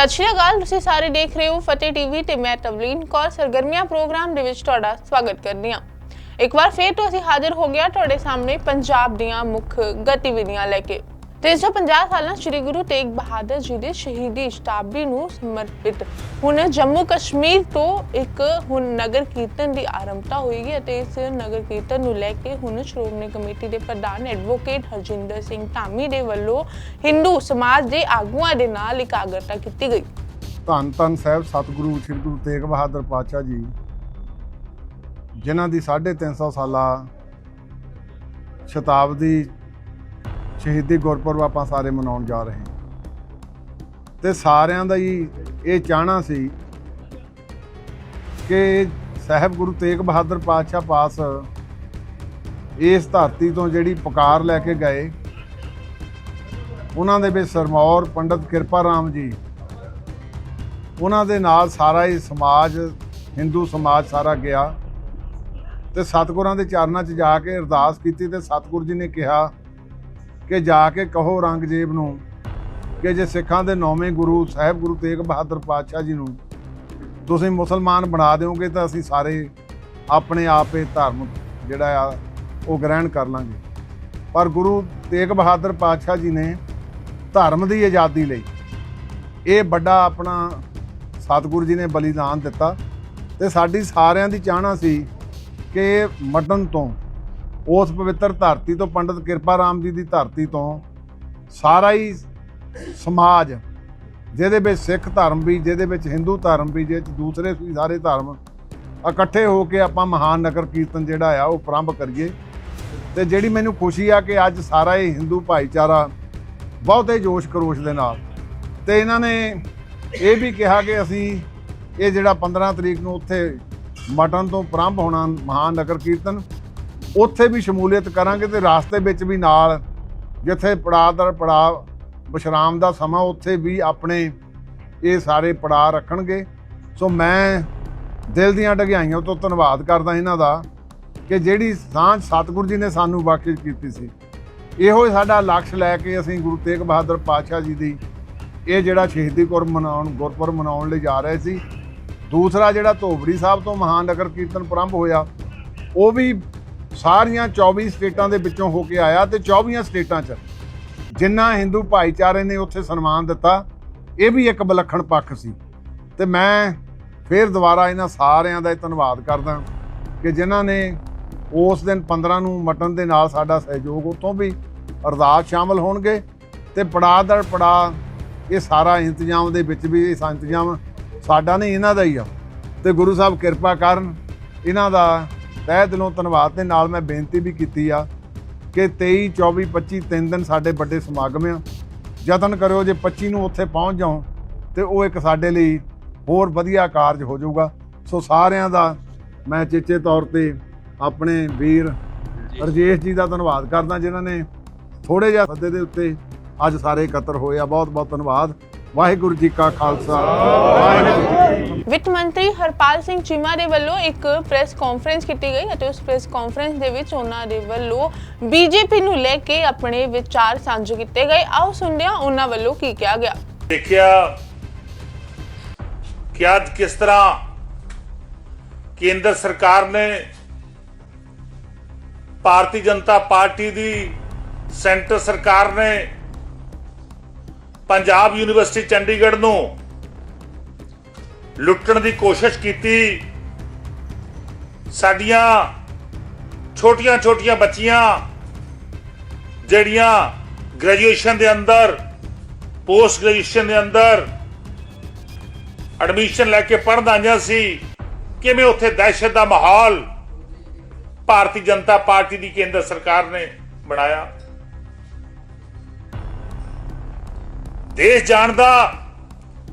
ਸਤਿ ਸ਼੍ਰੀ ਅਕਾਲ, ਤੁਸੀਂ ਸਾਰੇ ਦੇਖ ਰਹੇ ਹੋ ਫਤਿਹ ਟੀਵੀ ਤੇ ਮੈਂ ਤਵਲੀਨ ਕੌਰ। ਸਰਗਰਮੀਆਂ ਪ੍ਰੋਗਰਾਮ ਦੇ ਵਿੱਚ ਤੁਹਾਡਾ ਸਵਾਗਤ ਕਰਦੀ ਹਾਂ। ਇੱਕ ਵਾਰ ਫੇਰ ਤੋਂ ਅਸੀਂ ਹਾਜ਼ਰ ਹੋ ਗਿਆ ਤੁਹਾਡੇ ਸਾਹਮਣੇ ਪੰਜਾਬ ਦੀਆਂ ਮੁੱਖ ਗਤੀਵਿਧੀਆਂ ਲੈ ਕੇ। 350 ਸਾਲਾਂ ਸ੍ਰੀ ਗੁਰੂ ਤੇਗ ਬਹਾਦਰ ਜੀ ਦੇ ਸ਼ਹੀਦੀ ਸ਼ਤਾਬਦੀ ਨੂੰ ਸਮਰਪਿਤ। ਹੁਣ ਜੰਮੂ ਕਸ਼ਮੀਰ ਤੋਂ ਇੱਕ ਹੁਣ ਨਗਰ ਕੀਰਤਨ ਦੀ ਆਰੰਭਤਾ ਹੋਏਗੀ ਅਤੇ ਇਸ ਨਗਰ ਕੀਰਤਨ ਨੂੰ ਲੈ ਕੇ ਹੁਣ ਸ਼੍ਰੋਮਣੀ ਕਮੇਟੀ ਦੇ ਪ੍ਰਧਾਨ ਐਡਵੋਕੇਟ ਹਰਜਿੰਦਰ ਸਿੰਘ ਧਾਮੀ ਦੇ ਵੱਲੋਂ ਹਿੰਦੂ ਸਮਾਜ ਦੇ ਆਗੂਆਂ ਦੇ ਨਾਲ ਇਕਾਗਰਤਾ ਕੀਤੀ ਗਈ। ਧੰਨ ਧੰਨ ਸਾਹਿਬ, ਸਤਿਗੁਰੂ ਸ੍ਰੀ ਗੁਰੂ ਤੇਗ ਬਹਾਦਰ ਪਾਤਸ਼ਾਹ ਜੀ, ਜਿਨ੍ਹਾਂ ਦੀ 350 ਸਾਲਾ ਸ਼ਤਾਬਦੀ ਸ਼ਹੀਦੀ ਗੁਰਪੁਰਬ ਆਪਾਂ ਸਾਰੇ ਮਨਾਉਣ ਜਾ ਰਹੇ ਹਾਂ। ਤੇ ਸਾਰਿਆਂ ਦਾ ਹੀ ਇਹ ਚਾਹਣਾ ਸੀ ਕਿ ਸਾਹਿਬ ਗੁਰੂ ਤੇਗ ਬਹਾਦਰ ਪਾਤਸ਼ਾਹ ਪਾਸ ਇਸ ਧਰਤੀ ਤੋਂ ਜਿਹੜੀ ਪੁਕਾਰ ਲੈ ਕੇ ਗਏ, ਉਹਨਾਂ ਦੇ ਵਿੱਚ ਸਰਮੌਰ, ਪੰਡਤ ਕਿਰਪਾ ਰਾਮ ਜੀ, ਉਹਨਾਂ ਦੇ ਨਾਲ ਸਾਰਾ ਹੀ ਸਮਾਜ, ਹਿੰਦੂ ਸਮਾਜ ਸਾਰਾ ਗਿਆ ਤੇ ਸਤਿਗੁਰਾਂ ਦੇ ਚਰਨਾਂ 'ਚ ਜਾ ਕੇ ਅਰਦਾਸ ਕੀਤੀ ਤੇ ਸਤਿਗੁਰ ਜੀ ਨੇ ਕਿਹਾ ਕਿ ਜਾ ਕੇ ਕਹੋ ਔਰੰਗਜ਼ੇਬ ਨੂੰ ਕਿ ਜੇ ਸਿੱਖਾਂ ਦੇ ਨੌਵੇਂ ਗੁਰੂ ਸਾਹਿਬ ਗੁਰੂ ਤੇਗ ਬਹਾਦਰ ਪਾਤਸ਼ਾਹ ਜੀ ਨੂੰ ਤੁਸੀਂ ਮੁਸਲਮਾਨ ਬਣਾ ਦਿਓਗੇ ਤਾਂ ਅਸੀਂ ਸਾਰੇ ਆਪਣੇ ਆਪ ਇਹ ਧਰਮ ਜਿਹੜਾ ਆ, ਉਹ ਗ੍ਰਹਿਣ ਕਰ ਲਾਂਗੇ। ਪਰ ਗੁਰੂ ਤੇਗ ਬਹਾਦਰ ਪਾਤਸ਼ਾਹ ਜੀ ਨੇ ਧਰਮ ਦੀ ਆਜ਼ਾਦੀ ਲਈ ਇਹ ਵੱਡਾ ਆਪਣਾ ਸਤਿਗੁਰੂ ਜੀ ਨੇ ਬਲੀਦਾਨ ਦਿੱਤਾ ਤੇ ਸਾਡੀ ਸਾਰਿਆਂ ਦੀ ਚਾਹਨਾ ਸੀ ਕਿ ਮਟਨ ਤੋਂ ਉਸ ਪਵਿੱਤਰ ਧਰਤੀ ਤੋਂ ਪੰਡਤ ਕਿਰਪਾ ਰਾਮ ਜੀ ਦੀ ਧਰਤੀ ਤੋਂ ਸਾਰਾ ਹੀ ਸਮਾਜ, ਜਿਹਦੇ ਵਿੱਚ ਸਿੱਖ ਧਰਮ ਵੀ, ਜਿਹਦੇ ਵਿੱਚ ਹਿੰਦੂ ਧਰਮ ਵੀ, ਜਿਹਦੇ ਵਿੱਚ ਦੂਸਰੇ ਵੀ ਸਾਰੇ ਧਰਮ ਇਕੱਠੇ ਹੋ ਕੇ ਆਪਾਂ ਮਹਾਨ ਨਗਰ ਕੀਰਤਨ ਜਿਹੜਾ ਆ, ਉਹ ਪ੍ਰਾਰੰਭ ਕਰੀਏ। ਤੇ ਜਿਹੜੀ ਮੈਨੂੰ ਖੁਸ਼ੀ ਆ ਕਿ ਅੱਜ ਸਾਰਾ ਇਹ ਹਿੰਦੂ ਭਾਈਚਾਰਾ ਬਹੁਤੇ ਜੋਸ਼ ਕਰੋਸ਼ ਦੇ ਨਾਲ। ਤੇ ਇਹਨਾਂ ਨੇ ਇਹ ਵੀ ਕਿਹਾ ਕਿ ਅਸੀਂ ਇਹ ਜਿਹੜਾ 15 ਤਰੀਕ ਨੂੰ ਉੱਥੇ ਮਟਨ ਤੋਂ ਪ੍ਰਾਰੰਭ ਹੋਣਾ ਮਹਾਨ ਨਗਰ ਕੀਰਤਨ ਉੱਥੇ ਵੀ ਸ਼ਮੂਲੀਅਤ ਕਰਾਂਗੇ ਤੇ ਰਾਸਤੇ ਵਿੱਚ ਵੀ ਨਾਲ, ਜਿੱਥੇ ਪੜਾਅ ਦਰ ਪੜਾਅ, ਵਿਸ਼ਰਾਮ ਦਾ ਸਮਾਂ, ਉੱਥੇ ਵੀ ਆਪਣੇ ਇਹ ਸਾਰੇ ਪੜਾਅ ਰੱਖਣਗੇ। ਸੋ ਮੈਂ ਦਿਲ ਦੀਆਂ ਡਗਿਆਈਆਂ ਤੋਂ ਧੰਨਵਾਦ ਕਰਦਾ ਇਹਨਾਂ ਦਾ ਕਿ ਜਿਹੜੀ ਸਾਂਝ ਸਤਿਗੁਰੂ ਜੀ ਨੇ ਸਾਨੂੰ ਬਖਸ਼ਿਸ਼ ਕੀਤੀ ਸੀ। ਇਹੋ ਹੀ ਸਾਡਾ ਲਕਸ਼ ਲੈ ਕੇ ਅਸੀਂ ਗੁਰੂ ਤੇਗ ਬਹਾਦਰ ਪਾਤਸ਼ਾਹ ਜੀ ਦੀ ਇਹ ਜਿਹੜਾ ਸ਼ਹੀਦੀ ਗੁਰ ਮਨਾਉਣ, ਗੁਰਪੁਰਬ ਮਨਾਉਣ ਲਈ ਜਾ ਰਹੇ ਸੀ। ਦੂਸਰਾ ਜਿਹੜਾ ਧੋਬੜੀ ਸਾਹਿਬ ਤੋਂ ਮਹਾਨ ਨਗਰ ਕੀਰਤਨ ਪ੍ਰਾਰੰਭ ਹੋਇਆ, ਉਹ ਵੀ ਸਾਰੀਆਂ 24 ਸਟੇਟਾਂ ਦੇ ਵਿੱਚੋਂ ਹੋ ਕੇ ਆਇਆ ਤੇ 24 ਸਟੇਟਾਂ 'ਚ ਜਿੰਨਾ ਹਿੰਦੂ ਭਾਈਚਾਰੇ ਨੇ ਉੱਥੇ ਸਨਮਾਨ ਦਿੱਤਾ, ਇਹ ਵੀ ਇੱਕ ਵਿਲੱਖਣ ਪੱਖ ਸੀ। ਤੇ ਮੈਂ ਫੇਰ ਦੁਬਾਰਾ ਇਹਨਾਂ ਸਾਰਿਆਂ ਦਾ ਧੰਨਵਾਦ ਕਰਦਾ ਕਿ ਜਿਨ੍ਹਾਂ ਨੇ ਉਸ ਦਿਨ 15 ਨੂੰ ਮਟਨ ਦੇ ਨਾਲ ਸਾਡਾ ਸਹਿਯੋਗ ਉਤੋਂ ਵੀ ਅਰਦਾਸ ਸ਼ਾਮਲ ਹੋਣਗੇ ਤੇ ਪੜਾ ਦਰ ਪੜਾ ਇਹ ਸਾਰਾ ਇੰਤਜ਼ਾਮ ਦੇ ਵਿੱਚ ਵੀ ਇਹ ਇੰਤਜ਼ਾਮ ਸਾਡਾ ਨਹੀਂ, ਇਹਨਾਂ ਦਾ ਹੀ ਆ। ਤੇ ਗੁਰੂ ਸਾਹਿਬ ਕਿਰਪਾ ਕਰਨ, ਇਹਨਾਂ ਦਾ ਤਹਿ ਦਿਲੋਂ ਧੰਨਵਾਦ ਤੇ ਨਾਲ ਮੈਂ ਬੇਨਤੀ ਵੀ ਕੀਤੀ ਆ ਕਿ 23 24 25 ਤਿੰਨ ਦਿਨ ਸਾਡੇ ਵੱਡੇ ਸਮਾਗਮ ਆ। ਯਤਨ ਕਰਿਓ ਜੇ 25 ਨੂੰ ਉੱਥੇ ਪਹੁੰਚ ਜਾਓ ਤੇ ਉਹ ਇੱਕ ਸਾਡੇ ਲਈ ਹੋਰ ਵਧੀਆ ਕਾਰਜ ਹੋ ਜਾਊਗਾ। ਸੋ ਸਾਰਿਆਂ ਦਾ ਮੈਂ ਚੇਚੇ ਤੌਰ ਤੇ ਆਪਣੇ ਵੀਰ ਰਜੇਸ਼ ਜੀ ਦਾ ਧੰਨਵਾਦ ਕਰਦਾ ਜਿਨ੍ਹਾਂ ਨੇ ਥੋੜੇ ਜਿਹਾ ਸੱਦੇ ਦੇ ਉੱਤੇ ਅੱਜ ਸਾਰੇ ਇਕੱਤਰ ਹੋਏ ਆ। ਬਹੁਤ ਬਹੁਤ ਧੰਨਵਾਦ। ਵਾਹਿਗੁਰੂ ਜੀ ਕਾ ਖਾਲਸਾ। ਵਾਹਿਗੁਰੂ ਜੀ ਵਿੱਤ ਮੰਤਰੀ ਹਰਪਾਲ ਸਿੰਘ ਚੀਮਾ ਦੇ ਵੱਲੋਂ ਇੱਕ ਪ੍ਰੈਸ ਕਾਨਫਰੰਸ ਕੀਤੀ ਗਈ ਅਤੇ ਉਸ ਪ੍ਰੈਸ ਕਾਨਫਰੰਸ ਦੇ ਵਿੱਚ ਉਹਨਾਂ ਦੇ ਵੱਲੋਂ ਬੀਜੇਪੀ ਨੂੰ ਲੈ ਕੇ ਆਪਣੇ ਵਿਚਾਰ ਸਾਂਝੇ ਕੀਤੇ ਗਏ। ਆਓ ਸੁਣਦੇ ਹਾਂ ਉਹਨਾਂ ਵੱਲੋਂ ਕੀ ਕਿਹਾ ਗਿਆ। ਦੇਖਿਆ ਕਿ ਅੱਜ ਕਿਸ ਤਰ੍ਹਾਂ ਕੇਂਦਰ ਸਰਕਾਰ ਨੇ ਭਾਰਤੀ ਜਨਤਾ ਪਾਰਟੀ ਦੀ ਸੈਂਟਰ ਸਰਕਾਰ ਨੇ ਪੰਜਾਬ ਯੂਨੀਵਰਸਿਟੀ ਚੰਡੀਗੜ੍ਹ ਨੂੰ ਲੁੱਟਣ ਦੀ ਕੋਸ਼ਿਸ਼ ਕੀਤੀ। ਸਾਡੀਆਂ ਛੋਟੀਆਂ-ਛੋਟੀਆਂ ਬੱਚੀਆਂ ਜਿਹੜੀਆਂ ਗ੍ਰੈਜੂਏਸ਼ਨ ਦੇ ਅੰਦਰ, ਪੋਸਟ ਗ੍ਰੈਜੂਏਸ਼ਨ ਦੇ ਅੰਦਰ ਐਡਮਿਸ਼ਨ ਲੈ ਕੇ ਪੜ੍ਹਨ ਆਈਆਂ ਸੀ, ਕਿਵੇਂ ਉੱਥੇ ਦਹਿਸ਼ਤ ਦਾ ਮਾਹੌਲ ਭਾਰਤੀ ਜਨਤਾ ਪਾਰਟੀ ਦੀ ਕੇਂਦਰ ਸਰਕਾਰ ਨੇ ਬਣਾਇਆ। ਦੇਸ਼ ਜਾਣਦਾ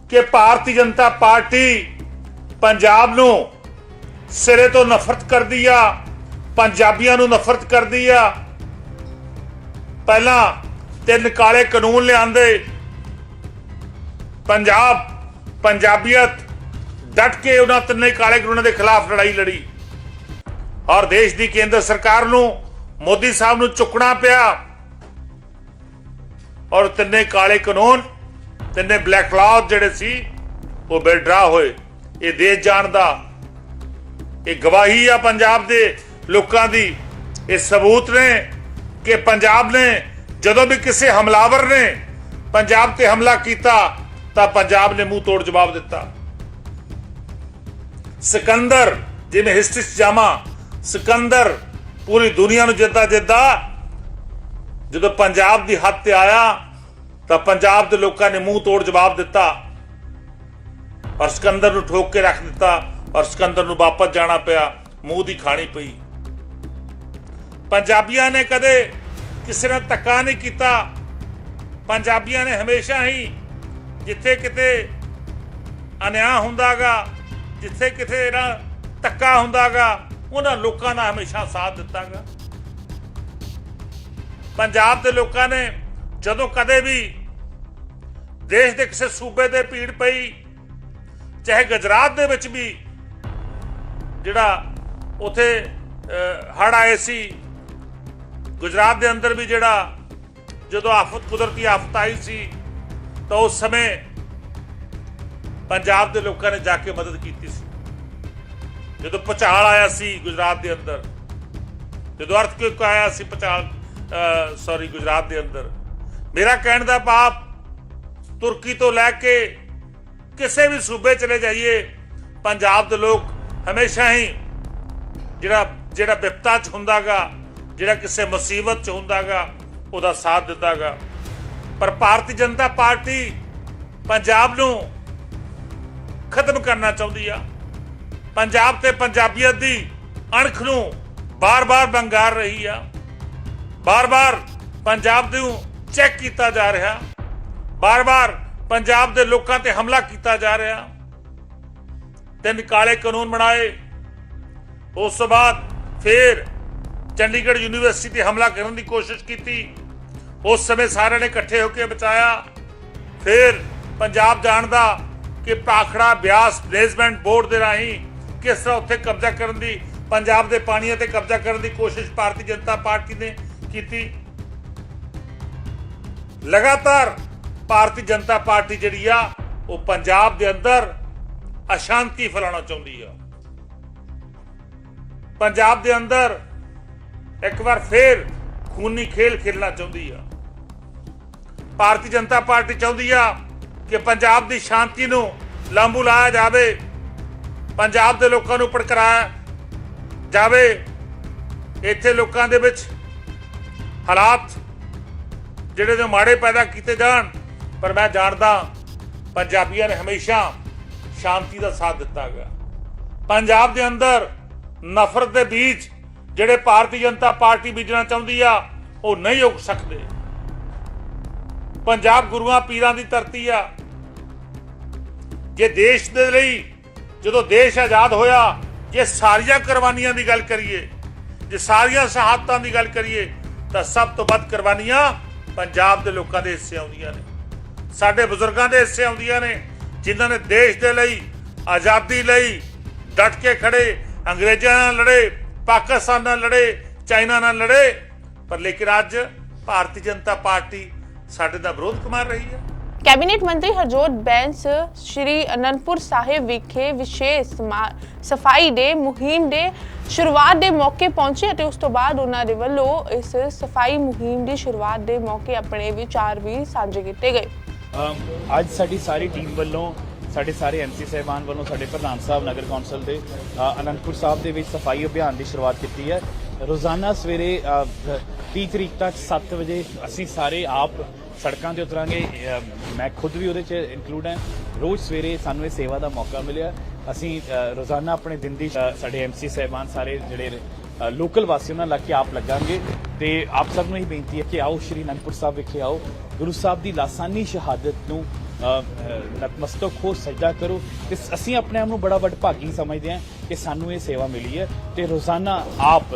ਕਿ ਭਾਰਤੀ ਜਨਤਾ ਪਾਰਟੀ ਪੰਜਾਬ ਨੂੰ ਸਿਰੇ ਤੋਂ ਨਫ਼ਰਤ ਕਰਦੀ ਆ, ਪੰਜਾਬੀਆਂ ਨੂੰ ਨਫ਼ਰਤ ਕਰਦੀ ਆ। ਪਹਿਲਾਂ ਤਿੰਨ ਕਾਲੇ ਕਾਨੂੰਨ ਲਿਆਂਦੇ। ਪੰਜਾਬ, ਪੰਜਾਬੀਅਤ ਡਟ ਕੇ ਉਹਨਾਂ ਤਿੰਨੇ ਕਾਲੇ ਕਾਨੂੰਨਾਂ ਦੇ ਖਿਲਾਫ ਲੜਾਈ ਲੜੀ। ਔਰ ਦੇਸ਼ ਦੀ ਕੇਂਦਰ ਸਰਕਾਰ ਨੂੰ, ਮੋਦੀ ਸਾਹਿਬ ਨੂੰ ਚੁੱਕਣਾ ਪਿਆ। ਔਰ ਤਿੰਨੇ ਕਾਲੇ ਕਾਨੂੰਨ ਤਿੰਨੇ ਬਲੈਕ ਕਲਾਉਡ ਜਿਹੜੇ ਸੀ, ਉਹ ਵਿਡਰਾ ਹੋਏ। ਇਹ ਦੇਸ਼ ਜਾਣ ਦਾ। ਇਹ ਗਵਾਹੀ ਆ ਪੰਜਾਬ ਦੇ ਲੋਕਾਂ ਦੀ। ਇਹ ਸਬੂਤ ਨੇ ਕਿ ਪੰਜਾਬ ਨੇ ਜਦੋਂ ਵੀ ਕਿਸੇ ਹਮਲਾਵਰ ਨੇ ਪੰਜਾਬ ਤੇ ਹਮਲਾ ਕੀਤਾ, ਤਾਂ ਪੰਜਾਬ ਨੇ ਮੂੰਹ ਤੋੜ ਜਵਾਬ ਦਿੱਤਾ। ਸਿਕੰਦਰ, ਜਿਵੇਂ ਹਿਸਟਰੀ ਚ ਜਾਮਾ ਸਿਕੰਦਰ ਪੂਰੀ ਦੁਨੀਆ ਨੂੰ ਜਿੱਦਾਂ ਜਿੱਦਾਂ ਜਦੋਂ ਪੰਜਾਬ ਦੀ ਹੱਦ ਤੇ ਆਇਆ ਤਾਂ ਪੰਜਾਬ ਦੇ ਲੋਕਾਂ ਨੇ ਮੂੰਹ ਤੋੜ ਜਵਾਬ ਦਿੱਤਾ ਔਰ ਸਿਕੰਦਰ ਨੂੰ ਠੋਕ ਕੇ ਰੱਖ ਦਿੱਤਾ ਔਰ ਸਿਕੰਦਰ ਨੂੰ ਵਾਪਸ ਜਾਣਾ ਪਿਆ, ਮੂੰਹ ਦੀ ਖਾਣੀ ਪਈ। ਪੰਜਾਬੀਆਂ ਨੇ ਕਦੇ ਕਿਸੇ ਨਾਲ ਧੱਕਾ ਨਹੀਂ ਕੀਤਾ। ਪੰਜਾਬੀਆਂ ਨੇ ਹਮੇਸ਼ਾ ਹੀ ਜਿੱਥੇ ਕਿਤੇ ਅਨਿਆਂ ਹੁੰਦਾਗਾ, ਜਿੱਥੇ ਕਿਤੇ ਇਹਨਾਂ ਧੱਕਾ ਹੁੰਦਾਗਾ, ਉਹਨਾਂ ਲੋਕਾਂ ਦਾ ਹਮੇਸ਼ਾ ਸਾਥ ਦਿੱਤਾਗਾ। ਪੰਜਾਬ ਦੇ ਲੋਕਾਂ ਨੇ ਜਦੋਂ ਕਦੇ ਵੀ ਦੇਸ਼ ਦੇ ਕਿਸੇ ਸੂਬੇ ਤੇ ਭੀੜ ਪਈ, ਚਾਹੇ ਗੁਜਰਾਤ ਦੇ ਵਿੱਚ ਵੀ, ਜਿਹੜਾ ਉਥੇ ਹੜ ਆਏ ਸੀ, ਗੁਜਰਾਤ ਦੇ ਅੰਦਰ ਵੀ ਜਿਹੜਾ ਜਦੋਂ ਆਫਤ ਕੁਦਰਤੀ ਆਫਤ ਆਈ ਸੀ, ਤਾਂ ਉਸ ਸਮੇਂ ਪੰਜਾਬ ਦੇ ਲੋਕਾਂ ਨੇ ਜਾ ਕੇ ਮਦਦ ਕੀਤੀ ਸੀ। ਜਦੋਂ ਪਚਾਲ ਆਇਆ ਸੀ ਗੁਜਰਾਤ ਦੇ ਅੰਦਰ, ਜਦੋਂ ਅਰਥਕੁਇਕ ਆਇਆ ਸੀ ਪਚਾਲ ਸੌਰੀ ਗੁਜਰਾਤ ਦੇ ਅੰਦਰ, ਮੇਰਾ ਕਹਿਣ ਦਾ ਭਾਵ ਤੁਰਕੀ ਤੋਂ ਲੈ ਕੇ ਕਿਸੇ ਵੀ ਸੂਬੇ ਚਲੇ ਜਾਈਏ, ਪੰਜਾਬ ਦੇ ਲੋਕ ਹਮੇਸ਼ਾ ਹੀ ਜਿਹੜਾ ਜਿਹੜਾ ਵਿਪਤਾ ਚ ਹੁੰਦਾਗਾ, ਜਿਹੜਾ ਕਿਸੇ ਮੁਸੀਬਤ ਚ ਹੁੰਦਾਗਾ, ਉਹਦਾ ਸਾਥ ਦਿੰਦਾਗਾ। ਪਰ ਭਾਰਤੀ ਜਨਤਾ ਪਾਰਟੀ ਪੰਜਾਬ ਨੂੰ ਖਤਮ ਕਰਨਾ ਚਾਹੁੰਦੀ ਆ। ਪੰਜਾਬ ਤੇ ਪੰਜਾਬੀਅਤ ਦੀ ਅਣਖ ਨੂੰ ਬਾਰ-ਬਾਰ ਬੰਗਾਰ ਰਹੀ ਆ। ਬਾਰ-ਬਾਰ ਪੰਜਾਬ ਨੂੰ ਚੈੱਕ ਕੀਤਾ ਜਾ ਰਿਹਾ। ਬਾਰ-ਬਾਰ ਪੰਜਾਬ ਦੇ ਲੋਕਾਂ ਤੇ ਹਮਲਾ ਕੀਤਾ ਜਾ ਰਿਹਾ। ਤਿੰਨ ਕਾਲੇ ਕਾਨੂੰਨ ਬਣਾਏ। ਉਸ ਤੋਂ ਬਾਅਦ ਫਿਰ ਚੰਡੀਗੜ੍ਹ ਯੂਨੀਵਰਸਿਟੀ ਤੇ ਹਮਲਾ ਕਰਨ ਦੀ ਕੋਸ਼ਿਸ਼ ਕੀਤੀ। ਉਸ ਸਮੇਂ ਸਾਰਿਆਂ ਨੇ ਇਕੱਠੇ ਹੋ ਕੇ ਬਚਾਇਆ। ਫਿਰ ਪੰਜਾਬ ਜਾਣਦਾ ਕਿ ਪਾਖੜਾ ਬਿਆਸ ਮੈਨੇਜਮੈਂਟ ਬੋਰਡ ਦੇ ਰਾਹੀਂ ਕਿਸ ਤਰ੍ਹਾਂ ਉੱਥੇ ਕਬਜ਼ਾ ਕਰਨ ਦੀ, ਪੰਜਾਬ ਦੇ ਪਾਣੀਆਂ ਤੇ ਕਬਜ਼ਾ ਕਰਨ ਦੀ ਕੋਸ਼ਿਸ਼ ਭਾਰਤੀ ਜਨਤਾ ਪਾਰਟੀ ਨੇ ਕੀਤੀ। ਲਗਾਤਾਰ ਭਾਰਤੀ ਜਨਤਾ ਪਾਰਟੀ ਜਿਹੜੀ ਆ, ਉਹ ਪੰਜਾਬ ਦੇ ਅੰਦਰ ਅਸ਼ਾਂਤੀ ਫੈਲਾਉਣਾ ਚਾਹੁੰਦੀ ਆ। ਪੰਜਾਬ ਦੇ ਅੰਦਰ ਇੱਕ ਵਾਰ ਫੇਰ ਖੂਨੀ ਖੇਲ ਖੇਲਣਾ ਚਾਹੁੰਦੀ ਆ। ਭਾਰਤੀ ਜਨਤਾ ਪਾਰਟੀ ਚਾਹੁੰਦੀ ਆ ਕਿ ਪੰਜਾਬ ਦੀ ਸ਼ਾਂਤੀ ਨੂੰ ਲਾਂਬੂ ਲਾਇਆ ਜਾਵੇ, ਪੰਜਾਬ ਦੇ ਲੋਕਾਂ ਨੂੰ ਭੜਕਾਇਆ ਜਾਵੇ। ਇੱਥੇ ਲੋਕਾਂ ਦੇ ਵਿੱਚ ਹਾਲਾਤ ਜਿਹੜੇ ਜੋ ਮਾੜੇ ਪੈਦਾ ਕੀਤੇ ਜਾਣ। ਪਰ ਮੈਂ ਜਾਣਦਾ ਪੰਜਾਬੀਆਂ ਨੇ ਹਮੇਸ਼ਾ ਸ਼ਾਂਤੀ ਦਾ ਸਾਥ ਦਿੱਤਾ ਗਿਆ ਪੰਜਾਬ ਦੇ ਅੰਦਰ ਨਫ਼ਰਤ ਦੇ ਬੀਜ ਜਿਹੜੇ ਭਾਰਤੀ ਜਨਤਾ ਪਾਰਟੀ ਬੀਜਣਾ ਚਾਹੁੰਦੀ ਆ, ਉਹ ਨਹੀਂ ਉਗ ਸਕਦੇ। ਪੰਜਾਬ ਗੁਰੂਆਂ ਪੀਰਾਂ ਦੀ ਧਰਤੀ ਆ। ਜੇ ਦੇਸ਼ ਦੇ ਲਈ ਜਦੋਂ ਦੇਸ਼ ਆਜ਼ਾਦ ਹੋਇਆ, ਜੇ ਸਾਰੀਆਂ ਕੁਰਬਾਨੀਆਂ ਦੀ ਗੱਲ ਕਰੀਏ, ਜੇ ਸਾਰੀਆਂ ਸ਼ਹਾਦਤਾਂ ਦੀ ਗੱਲ ਕਰੀਏ, ਤਾਂ ਸਭ ਤੋਂ ਵੱਧ ਕੁਰਬਾਨੀਆਂ ਪੰਜਾਬ ਦੇ ਲੋਕਾਂ ਦੇ ਹਿੱਸੇ ਆਉਂਦੀਆਂ ਨੇ। ਸਾਡੇ ਬਜ਼ੁਰਗਾਂ ਦੇ ਹਿੱਸੇ ਆਉਂਦੀਆਂ ਨੇ, ਜਿਨ੍ਹਾਂ ਨੇ ਦੇਸ਼ ਦੇ ਲਈ ਆਜ਼ਾਦੀ ਲਈ ਡਟ ਕੇ ਖੜੇ, ਅੰਗਰੇਜ਼ਾਂ ਨਾਲ ਲੜੇ, ਪਾਕਿਸਤਾਨ ਨਾਲ ਲੜੇ, ਚਾਈਨਾ ਨਾਲ ਲੜੇ, ਪਰ ਲੇਕਿਨ ਅੱਜ ਭਾਰਤੀ ਜਨਤਾ ਪਾਰਟੀ ਸਾਡੇ ਦਾ ਵਿਰੋਧ ਕਮਾ ਰਹੀ ਹੈ। ਕੈਬਨਿਟ ਮੰਤਰੀ ਹਰਜੋਤ ਬੈਂਸ ਸ਼੍ਰੀ ਅਨੰਦਪੁਰ ਸਾਹਿਬ ਵਿਖੇ ਵਿਸ਼ੇਸ਼ ਸਫ਼ਾਈ ਦੇ ਮੁਹਿੰਮ ਦੇ ਸ਼ੁਰੂਆਤ ਦੇ ਮੌਕੇ ਪਹੁੰਚੇ ਅਤੇ ਉਸ ਤੋਂ ਬਾਅਦ ਉਹਨਾਂ ਦੇ ਵੱਲੋਂ ਇਸ ਸਫ਼ਾਈ ਮੁਹਿੰਮ ਦੀ ਸ਼ੁਰੂਆਤ ਦੇ ਮੌਕੇ ਆਪਣੇ ਵਿਚਾਰ ਵੀ ਸਾਂਝੇ ਕੀਤੇ ਗਏ। ਅੱਜ ਸਾਡੀ ਸਾਰੀ ਟੀਮ ਵੱਲੋਂ ਸਾਡੇ ਸਾਰੇ ਐਮਸੀ ਸਹਿਬਾਨ ਵੱਲੋਂ ਸਾਡੇ ਪ੍ਰਧਾਨ ਸਾਹਿਬ ਨਗਰ ਕੌਂਸਲ ਦੇ ਅਨੰਦਪੁਰ ਸਾਹਿਬ ਦੇ ਵਿੱਚ ਸਫ਼ਾਈ ਅਭਿਆਨ ਦੀ ਸ਼ੁਰੂਆਤ ਕੀਤੀ ਹੈ। ਰੋਜ਼ਾਨਾ ਸਵੇਰੇ ਅ, 30 ਤਰੀਕ ਤੱਕ 7 ਵਜੇ ਅਸੀਂ ਸਾਰੇ ਆਪ ਸੜਕਾਂ ਤੇ ਉਤਰਾਂਗੇ। ਮੈਂ ਖੁਦ ਵੀ ਉਹਦੇ 'ਚ ਇਨਕਲੂਡ ਹਾਂ। ਰੋਜ਼ ਸਵੇਰੇ ਸਾਨੂੰ ਇਹ ਸੇਵਾ ਦਾ ਮੌਕਾ ਮਿਲਿਆ। ਅਸੀਂ ਰੋਜ਼ਾਨਾ ਆਪਣੇ ਦਿਨ ਦੀ ਅ, ਸਾਡੇ ਐਮਸੀ ਸਹਿਬਾਨ ਸਾਰੇ ਜਿਹੜੇ ਲੋਕਲ ਵਾਸੀਆਂ ਨਾਲ ਲੱਗ ਕੇ ਆਪ ਲੱਗਾਂਗੇ ਤੇ ਆਪ ਸਭ ਨੂੰ ਇਹ ਬੇਨਤੀ ਹੈ ਕਿ ਆਓ ਸ਼੍ਰੀ ਅਨੰਦਪੁਰ ਸਾਹਿਬ ਵਿਖੇ ਆਓ, ਗੁਰੂ ਸਾਹਿਬ ਦੀ ਲਾਸਾਨੀ ਸ਼ਹਾਦਤ ਨੂੰ ਨਤਮਸਤਕ ਹੋ, ਸਜਦਾ ਕਰੋ ਤੇ ਅਸੀਂ ਆਪਣੇ ਆਪ ਨੂੰ ਬੜਾ ਵੱਡ ਭਾਗੀ ਸਮਝਦੇ ਹਾਂ ਕਿ ਸਾਨੂੰ ਇਹ ਸੇਵਾ ਮਿਲੀ ਹੈ ਤੇ ਰੋਜ਼ਾਨਾ ਆਪ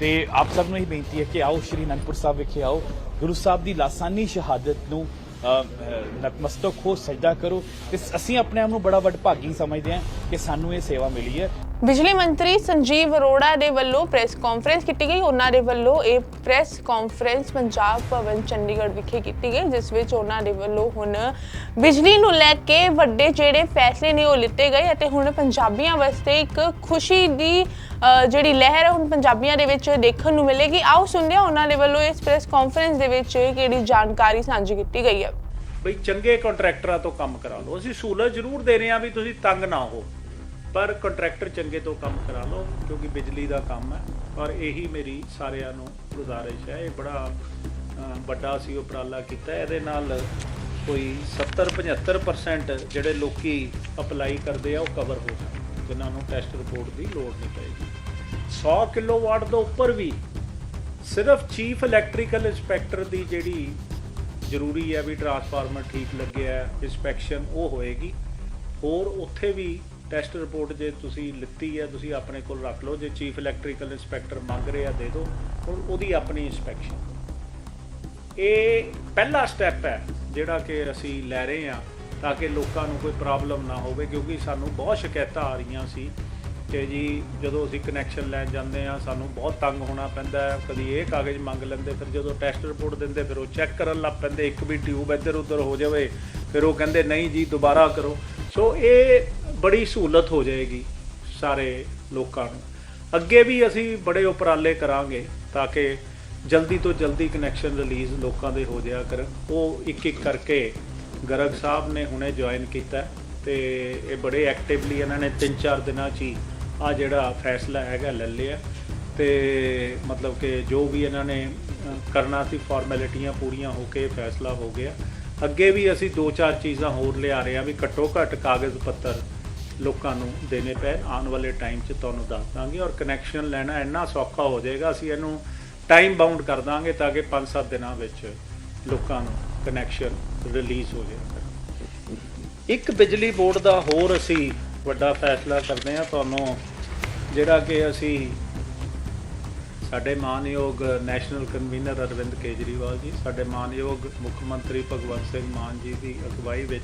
ਤੇ ਆਪ ਸਭ ਨੂੰ ਇਹ ਬੇਨਤੀ ਹੈ ਕਿ ਆਓ ਸ਼੍ਰੀ ਅਨੰਦਪੁਰ ਸਾਹਿਬ ਵਿਖੇ ਆਓ, ਗੁਰੂ ਸਾਹਿਬ ਦੀ ਲਾਸਾਨੀ ਸ਼ਹਾਦਤ ਨੂੰ ਨਤਮਸਤਕ ਹੋ, ਸਜਦਾ ਕਰੋ ਤੇ ਅਸੀਂ ਆਪਣੇ ਆਪ ਨੂੰ ਬੜਾ ਵੱਡ ਭਾਗੀ ਸਮਝਦੇ ਹਾਂ ਕਿ ਸਾਨੂੰ ਇਹ ਸੇਵਾ ਮਿਲੀ ਹੈ ਬਿਜਲੀ ਮੰਤਰੀ ਸੰਜੀਵ ਅਰੋੜਾ ਦੇ ਵੱਲੋਂ ਪ੍ਰੈਸ ਕਾਨਫਰੰਸ ਕੀਤੀ ਗਈ। ਉਹਨਾਂ ਦੇ ਵੱਲੋਂ ਇਹ ਪ੍ਰੈਸ ਕਾਨਫਰੰਸ ਪੰਜਾਬ ਭਵਨ ਚੰਡੀਗੜ੍ਹ ਵਿਖੇ ਕੀਤੀ ਗਈ, ਜਿਸ ਵਿੱਚ ਉਹਨਾਂ ਦੇ ਵੱਲੋਂ ਹੁਣ ਬਿਜਲੀ ਨੂੰ ਲੈ ਕੇ ਵੱਡੇ ਜਿਹੜੇ ਫੈਸਲੇ ਨੇ ਉਹ ਲਿੱਤੇ ਗਏ ਅਤੇ ਹੁਣ ਪੰਜਾਬੀਆਂ ਵਾਸਤੇ ਇੱਕ ਖੁਸ਼ੀ ਦੀ ਜਿਹੜੀ ਲਹਿਰ ਹੈ, ਹੁਣ ਪੰਜਾਬੀਆਂ ਦੇ ਵਿੱਚ ਦੇਖਣ ਨੂੰ ਮਿਲੇਗੀ। ਆਓ ਸੁਣਦੇ ਹਾਂ ਉਹਨਾਂ ਦੇ ਵੱਲੋਂ ਇਸ ਪ੍ਰੈਸ ਕਾਨਫਰੰਸ ਦੇ ਵਿੱਚ ਕਿਹੜੀ ਜਾਣਕਾਰੀ ਸਾਂਝੀ ਕੀਤੀ ਗਈ ਹੈ। ਬਈ ਚੰਗੇ ਕੰਟਰੈਕਟਰਾਂ ਤੋਂ ਕੰਮ ਕਰਾ ਲਓ। ਅਸੀਂ ਸਹੂਲਤ ਜ਼ਰੂਰ ਦੇ ਰਹੇ ਹਾਂ ਵੀ ਤੁਸੀਂ ਤੰਗ ਨਾ ਹੋ। ਪਰ ਕੰਟਰੈਕਟਰ ਚੰਗੇ ਤੋਂ ਕੰਮ ਕਰਾ ਲਓ, ਕਿਉਂਕਿ ਬਿਜਲੀ ਦਾ ਕੰਮ ਹੈ। ਔਰ ਇਹੀ ਮੇਰੀ ਸਾਰਿਆਂ ਨੂੰ ਗੁਜ਼ਾਰਿਸ਼ ਹੈ। ਇਹ ਬੜਾ ਵੱਡਾ ਸੀ, ਉਪਰਾਲਾ ਕੀਤਾ। ਇਹਦੇ ਨਾਲ ਕੋਈ 70 75% ਜਿਹੜੇ ਲੋਕੀ ਅਪਲਾਈ ਕਰਦੇ ਆ, ਉਹ ਕਵਰ ਹੋ ਜਾਣ, ਜਿਨ੍ਹਾਂ ਨੂੰ ਟੈਸਟ ਰਿਪੋਰਟ ਦੀ ਲੋੜ ਨਹੀਂ ਪਏਗੀ। 100 ਕਿਲੋਵਾਟ ਤੋਂ ਉੱਪਰ ਵੀ ਸਿਰਫ ਚੀਫ ਇਲੈਕਟ੍ਰੀਕਲ ਇੰਸਪੈਕਟਰ ਦੀ ਜਿਹੜੀ ਜ਼ਰੂਰੀ ਹੈ ਵੀ ਟਰਾਂਸਫਾਰਮਰ ਠੀਕ ਲੱਗਿਆ ਇੰਸਪੈਕਸ਼ਨ ਉਹ ਹੋਏਗੀ। ਹੋਰ ਉੱਥੇ ਵੀ ਟੈਸਟ ਰਿਪੋਰਟ ਜੇ ਤੁਸੀਂ ਲਿੱਤੀ ਹੈ ਤੁਸੀਂ ਆਪਣੇ ਕੋਲ ਰੱਖ ਲਓ। ਜੇ ਚੀਫ ਇਲੈਕਟ੍ਰੀਕਲ ਇੰਸਪੈਕਟਰ ਮੰਗ ਰਿਹਾ, ਦੇ ਦਿਓ। ਹੁਣ ਉਹਦੀ ਆਪਣੀ ਇਨਸਪੈਕਸ਼ਨ ਇਹ ਪਹਿਲਾ ਸਟੈਪ ਹੈ, ਜਿਹੜਾ ਕਿ ਅਸੀਂ ਲੈ ਰਹੇ ਹਾਂ, ਤਾਂ ਕਿ ਲੋਕਾਂ ਨੂੰ ਕੋਈ ਪ੍ਰੋਬਲਮ ਨਾ ਹੋਵੇ, ਕਿਉਂਕਿ ਸਾਨੂੰ ਬਹੁਤ ਸ਼ਿਕਾਇਤਾਂ ਆ ਰਹੀਆਂ ਸੀ ਕਿ ਜੀ, ਜਦੋਂ ਅਸੀਂ ਕਨੈਕਸ਼ਨ ਲੈਣ ਜਾਂਦੇ ਆ ਸਾਨੂੰ ਬਹੁਤ ਤੰਗ ਹੋਣਾ ਪੈਂਦਾ ਹੈ। ਕਦੀ ਇਹ ਕਾਗਜ਼ ਮੰਗ ਲੈਂਦੇ, ਫਿਰ ਜਦੋਂ ਟੈਸਟ ਰਿਪੋਰਟ ਦਿੰਦੇ, ਫਿਰ ਉਹ ਚੈੱਕ ਕਰਨ ਲੱਗ ਪੈਂਦੇ। ਇੱਕ ਵੀ ਟਿਊਬ ਇੱਧਰ ਉੱਧਰ ਹੋ ਜਾਵੇ, ਫਿਰ ਉਹ ਕਹਿੰਦੇ, ਨਹੀਂ ਜੀ, ਦੁਬਾਰਾ ਕਰੋ। ਸੋ ਇਹ ਬੜੀ ਸਹੂਲਤ ਹੋ ਜਾਏਗੀ ਸਾਰੇ ਲੋਕਾਂ ਨੂੰ। ਅੱਗੇ ਵੀ ਅਸੀਂ ਬੜੇ ਉਪਰਾਲੇ ਕਰਾਂਗੇ ਤਾਂ ਕਿ ਜਲਦੀ ਤੋਂ ਜਲਦੀ ਕਨੈਕਸ਼ਨ ਰਿਲੀਜ਼ ਲੋਕਾਂ ਦੇ ਹੋ ਜਾਇਆ ਕਰਨ। ਉਹ ਇੱਕ ਇੱਕ ਕਰਕੇ ਗਰਗ ਸਾਹਿਬ ਨੇ ਹੁਣੇ ਜੁਆਇਨ ਕੀਤਾ ਹੈ ਤੇ ਇਹ ਬੜੇ ਐਕਟਿਵਲੀ ਇਹਨਾਂ ਨੇ 3-4 ਦਿਨਾਂ 'ਚ ਹੀ ਆ ਜਿਹੜਾ ਫੈਸਲਾ ਹੈਗਾ ਲੈ ਲਿਆ। ਤੇ ਮਤਲਬ ਕਿ ਜੋ ਵੀ ਇਹਨਾਂ ਨੇ ਕਰਨਾ ਸੀ ਫਾਰਮੈਲਿਟੀਆਂ ਪੂਰੀਆਂ ਹੋ ਕੇ ਫੈਸਲਾ ਹੋ ਗਿਆ। ਅੱਗੇ ਵੀ ਅਸੀਂ 2-4 ਚੀਜ਼ਾਂ ਹੋਰ ਲਿਆ ਰਹੇ ਹਾਂ ਵੀ ਘੱਟੋ ਘੱਟ ਕਾਗਜ਼ ਪੱਤਰ ਲੋਕਾਂ ਨੂੰ ਦੇਣੇ ਪੈਣ ਆਉਣ ਵਾਲੇ ਟਾਈਮ 'ਚ ਤੁਹਾਨੂੰ ਦੱਸ ਦਾਂਗੇ ਔਰ ਕਨੈਕਸ਼ਨ ਲੈਣਾ ਇੰਨਾ ਸੌਖਾ ਹੋ ਜਾਏਗਾ, ਅਸੀਂ ਇਹਨੂੰ ਟਾਈਮ ਬਾਉਂਡ ਕਰ ਦਾਂਗੇ ਤਾਂ ਕਿ 5-7 ਦਿਨਾਂ ਵਿੱਚ ਲੋਕਾਂ ਨੂੰ ਕਨੈਕਸ਼ਨ ਰਿਲੀਜ਼ ਹੋ ਜਾਏ। ਇੱਕ ਬਿਜਲੀ ਬੋਰਡ ਦਾ ਹੋਰ ਅਸੀਂ ਵੱਡਾ ਫੈਸਲਾ ਕਰਦੇ ਹਾਂ। ਤੁਹਾਨੂੰ ਜਿਹੜਾ ਕਿ ਅਸੀਂ ਸਾਡੇ ਮਾਨਯੋਗ ਨੈਸ਼ਨਲ ਕਨਵੀਨਰ ਅਰਵਿੰਦ ਕੇਜਰੀਵਾਲ ਜੀ, ਸਾਡੇ ਮਾਨਯੋਗ ਮੁੱਖ ਮੰਤਰੀ ਭਗਵੰਤ ਸਿੰਘ ਮਾਨ ਜੀ ਦੀ ਅਗਵਾਈ ਵਿੱਚ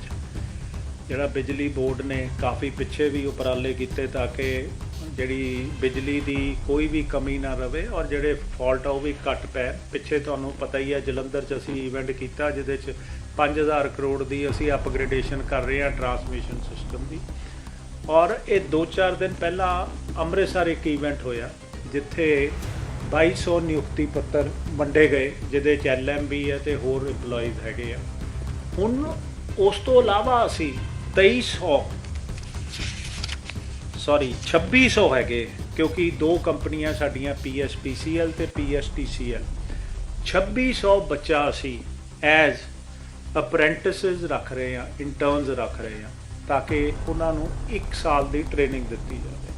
ਜਿਹੜਾ ਬਿਜਲੀ ਬੋਰਡ ਨੇ ਕਾਫੀ ਪਿੱਛੇ ਵੀ ਉਪਰਾਲੇ ਕੀਤੇ ਤਾਂ ਕਿ ਜਿਹੜੀ ਬਿਜਲੀ ਦੀ ਕੋਈ ਵੀ ਕਮੀ ਨਾ ਰਵੇ ਔਰ ਜਿਹੜੇ ਫਾਲਟ ਆ ਉਹ ਵੀ ਘੱਟ ਪੈ। ਪਿੱਛੇ ਤੁਹਾਨੂੰ ਪਤਾ ਹੀ ਹੈ ਜਲੰਧਰ 'ਚ ਅਸੀਂ ਇਵੈਂਟ ਕੀਤਾ ਜਿਹਦੇ 'ਚ 5000 ਕਰੋੜ ਦੀ ਅਸੀਂ ਅਪਗ੍ਰੇਡੇਸ਼ਨ ਕਰ ਰਹੇ ਹਾਂ ਟਰਾਂਸਮਿਸ਼ਨ ਸਿਸਟਮ ਦੀ। ਔਰ ਇਹ 2-4 ਦਿਨ ਪਹਿਲਾਂ ਅੰਮ੍ਰਿਤਸਰ ਇੱਕ ਇਵੈਂਟ ਹੋਇਆ, ਜਿੱਥੇ 2200 ਨਿਯੁਕਤੀ ਪੱਤਰ ਵੰਡੇ ਗਏ, ਜਿਹਦੇ ਚ ਐਲਐਮਬੀ ਹੈ ਤੇ ਹੋਰ EMPLOYEES ਹੈਗੇ ਆ। ਹੁਣ ਉਸ ਤੋਂ ਇਲਾਵਾ ਅਸੀਂ 2300 ਸੌਰੀ 2600 ਹੈਗੇ, ਕਿਉਂਕਿ ਦੋ ਕੰਪਨੀਆਂ ਸਾਡੀਆਂ PSPCL ਤੇ PSTCL 2600 ਬੱਚਾ ਅਸੀਂ ਐਜ਼ ਅਪ੍ਰੈਂਟਿਸਸ ਰੱਖ ਰਹੇ ਹਾਂ ਇੰਟਰਨਸ ਰੱਖ ਰਹੇ ਹਾਂ, ਤਾਂ ਕਿ ਉਹਨਾਂ ਨੂੰ 1 ਸਾਲ ਦੀ ਟ੍ਰੇਨਿੰਗ ਦਿੱਤੀ ਜਾਵੇ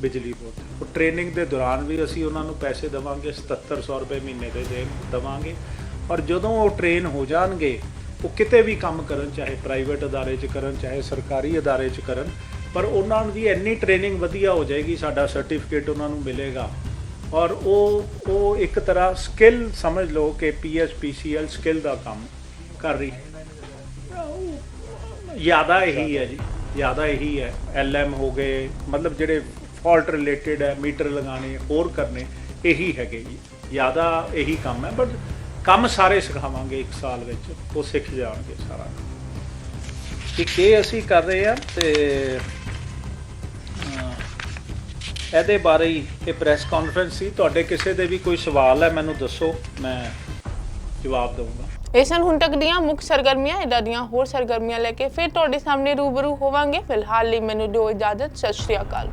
ਬਿਜਲੀ ਬੋਰਡ ਉਹ ਟ੍ਰੇਨਿੰਗ ਦੇ ਦੌਰਾਨ ਵੀ ਅਸੀਂ ਉਹਨਾਂ ਨੂੰ ਪੈਸੇ ਦੇਵਾਂਗੇ 7700 ਰੁਪਏ ਮਹੀਨੇ ਦੇ ਦੇਵਾਂਗੇ। ਔਰ ਜਦੋਂ ਉਹ ਟ੍ਰੇਨ ਹੋ ਜਾਣਗੇ ਉਹ ਕਿਤੇ ਵੀ ਕੰਮ ਕਰਨ, ਚਾਹੇ ਪ੍ਰਾਈਵੇਟ ਅਦਾਰੇ 'ਚ ਕਰਨ, ਚਾਹੇ ਸਰਕਾਰੀ ਅਦਾਰੇ 'ਚ ਕਰਨ, ਪਰ ਉਹਨਾਂ ਦੀ ਇੰਨੀ ਟ੍ਰੇਨਿੰਗ ਵਧੀਆ ਹੋ ਜਾਏਗੀ, ਸਾਡਾ ਸਰਟੀਫਿਕੇਟ ਉਹਨਾਂ ਨੂੰ ਮਿਲੇਗਾ। ਔਰ ਉਹ ਉਹ ਇੱਕ ਤਰ੍ਹਾਂ ਸਕਿੱਲ ਸਮਝ ਲਓ ਕਿ ਪੀਐਸਪੀਸੀਐਲ ਸਕਿੱਲ ਦਾ ਕੰਮ ਕਰ ਰਹੀ ਹੈ। ਜ਼ਿਆਦਾ ਇਹੀ ਹੈ ਜੀ, ਜ਼ਿਆਦਾ ਇਹੀ ਹੈ। ਐਲਐਮ ਹੋ ਗਏ, ਮਤਲਬ ਜਿਹੜੇ ਫਾਲਟ ਰਿਲੇਟਡ ਹੈ, ਮੀਟਰ ਲਗਾਣੇ ਹੋਰ ਕਰਨੇ, ਇਹੀ ਹੈਗੇ ਜੀ। ਜ਼ਿਆਦਾ ਇਹੀ ਕੰਮ ਹੈ ਬਟ ਕੰਮ ਸਾਰੇ ਸਿਖਾਵਾਂਗੇ ਇੱਕ ਸਾਲ ਵਿੱਚ, ਉਹ ਸਿੱਖ ਜਾਣਗੇ ਸਾਰਾ। ਇੱਕ ਇਹ ਅਸੀਂ ਕਰ ਰਹੇ ਆ ਤੇ ਇਹਦੇ ਬਾਰੇ ਹੀ ਇਹ ਪ੍ਰੈਸ ਕਾਨਫਰੰਸ ਸੀ। ਤੁਹਾਡੇ ਕਿਸੇ ਦੇ ਵੀ ਕੋਈ ਸਵਾਲ ਹੈ, ਮੈਨੂੰ ਦੱਸੋ, ਮੈਂ ਜਵਾਬ ਦਊਂਗਾ। ਇਹ ਸਨ ਹੁਣ ਤੱਕ ਦੀਆਂ ਮੁੱਖ ਸਰਗਰਮੀਆਂ ਇਦਾਂ ਦੀਆਂ ਹੋਰ ਸਰਗਰਮੀਆਂ ਲੈ ਕੇ ਫਿਰ ਤੁਹਾਡੇ ਸਾਹਮਣੇ ਰੂਬਰੂ ਹੋਵਾਂਗੇ। ਫਿਲਹਾਲ ਲਈ ਮੈਨੂੰ ਦਿਓ ਇਜਾਜ਼ਤ, ਸਤਿ ਸ਼੍ਰੀ ਅਕਾਲ।